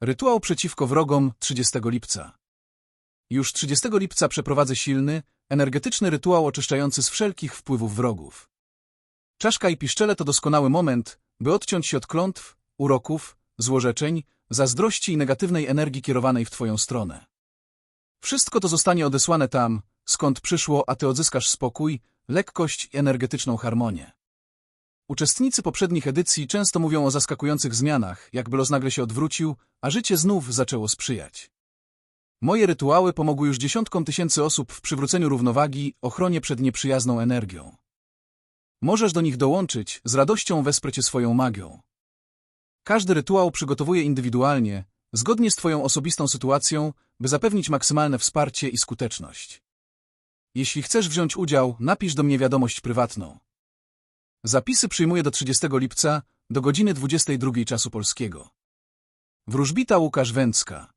Rytuał przeciwko wrogom 30 lipca. Już 30 lipca przeprowadzę silny, energetyczny rytuał oczyszczający z wszelkich wpływów wrogów. Czaszka i piszczele to doskonały moment, by odciąć się od klątw, uroków, złorzeczeń, zazdrości i negatywnej energii kierowanej w Twoją stronę. Wszystko to zostanie odesłane tam, skąd przyszło, a Ty odzyskasz spokój, lekkość i energetyczną harmonię. Uczestnicy poprzednich edycji często mówią o zaskakujących zmianach, jakby los nagle się odwrócił, a życie znów zaczęło sprzyjać. Moje rytuały pomogły już dziesiątkom tysięcy osób w przywróceniu równowagi, ochronie przed nieprzyjazną energią. Możesz do nich dołączyć, z radością wesprę cię swoją magią. Każdy rytuał przygotowuję indywidualnie, zgodnie z Twoją osobistą sytuacją, by zapewnić maksymalne wsparcie i skuteczność. Jeśli chcesz wziąć udział, napisz do mnie wiadomość prywatną. Zapisy przyjmuję do 30 lipca, do godziny 22 czasu polskiego. Wróżbita Łukasz Węcka